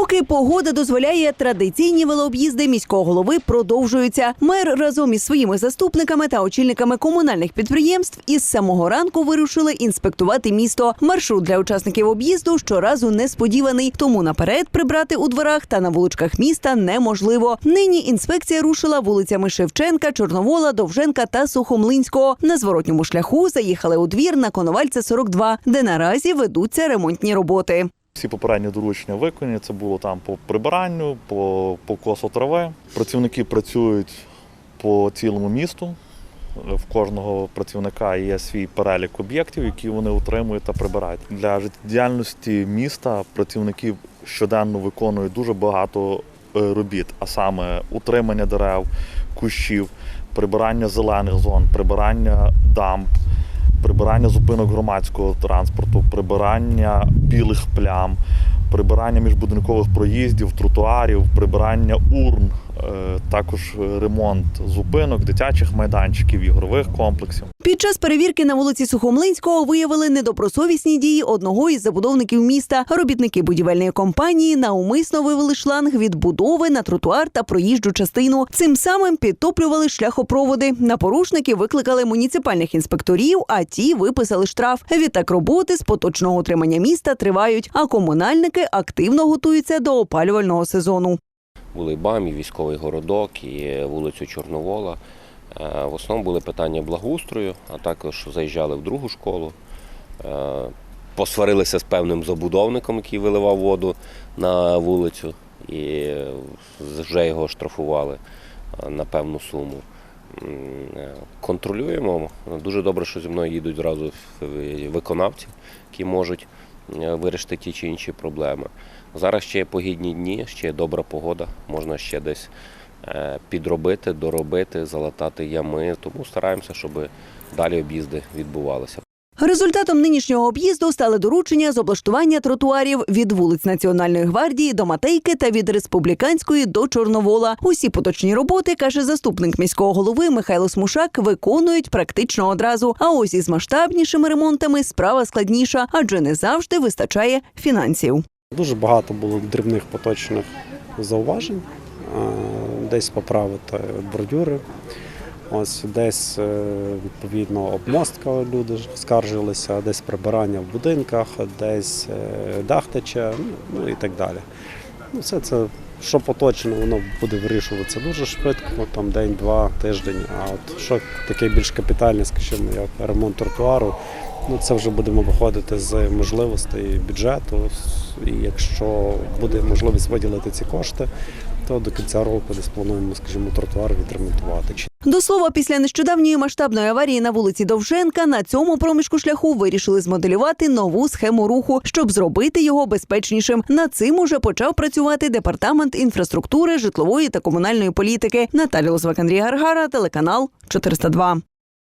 Поки погода дозволяє, традиційні велооб'їзди міського голови продовжуються. Мер разом із своїми заступниками та очільниками комунальних підприємств із самого ранку вирушили інспектувати місто. Маршрут для учасників об'їзду щоразу несподіваний, тому наперед прибрати у дворах та на вуличках міста неможливо. Нині інспекція рушила вулицями Шевченка, Чорновола, Довженка та Сухомлинського. На зворотньому шляху заїхали у двір на Коновальця 42, де наразі ведуться ремонтні роботи. Всі попередні доручення виконані. Це було там по прибиранню, по, по косу трави. Працівники працюють по цілому місту. В кожного працівника є свій перелік об'єктів, які вони утримують та прибирають. Для життєдіяльності міста працівники щоденно виконують дуже багато е, робіт, а саме утримання дерев, кущів, прибирання зелених зон, прибирання дамб, прибирання зупинок громадського транспорту, прибирання білих плям, прибирання міжбудинкових проїздів, тротуарів, прибирання урн, також ремонт зупинок, дитячих майданчиків, ігрових комплексів. Під час перевірки на вулиці Сухомлинського виявили недобросовісні дії одного із забудовників міста. Робітники будівельної компанії наумисно вивели шланг від будови на тротуар та проїжджу частину. Цим самим підтоплювали шляхопроводи. На порушники викликали муніципальних інспекторів, а ті виписали штраф. Відтак роботи з поточного утримання міста тривають, а комунальники активно готуються до опалювального сезону. Були БАМ, і військовий городок, і вулицю Чорновола. Е, В основному були питання благоустрою, а також заїжджали в другу школу. Е, Посварилися з певним забудовником, який виливав воду на вулицю, і вже його штрафували е, на певну суму. Контролюємо. Дуже добре, що зі мною їдуть зразу виконавці, які можуть вирішити ті чи інші проблеми. Зараз ще є погідні дні, ще є добра погода, можна ще десь е, підробити, доробити, залатати ями. Тому стараємося, щоб далі об'їзди відбувалися. Результатом нинішнього об'їзду стали доручення з облаштування тротуарів від вулиць Національної гвардії до Матейки та від республіканської до Чорновола. Усі поточні роботи, каже заступник міського голови Михайло Смушак, виконують практично одразу. А ось із масштабнішими ремонтами справа складніша, адже не завжди вистачає фінансів. Дуже багато було дрібних поточних зауважень, десь поправити бордюри, ось десь е, відповідно обмостка люди скаржилися, десь прибирання в будинках, десь е, дах тече, ну, ну і так далі. Ну, все це, що поточно, воно буде вирішуватися дуже швидко, там день-два, тиждень. А от що таке більш капітальне, скажімо, як ремонт тротуару, Ну, це вже будемо виходити з можливостей бюджету. І якщо буде можливість виділити ці кошти, то до кінця року десь плануємо, скажімо, тротуар відремонтувати. До слова, після нещодавньої масштабної аварії на вулиці Довженка на цьому проміжку шляху вирішили змоделювати нову схему руху, щоб зробити його безпечнішим. Над цим уже почав працювати департамент інфраструктури, житлової та комунальної політики. Наталя Лозвак, Андрій Гаргара, телеканал 402.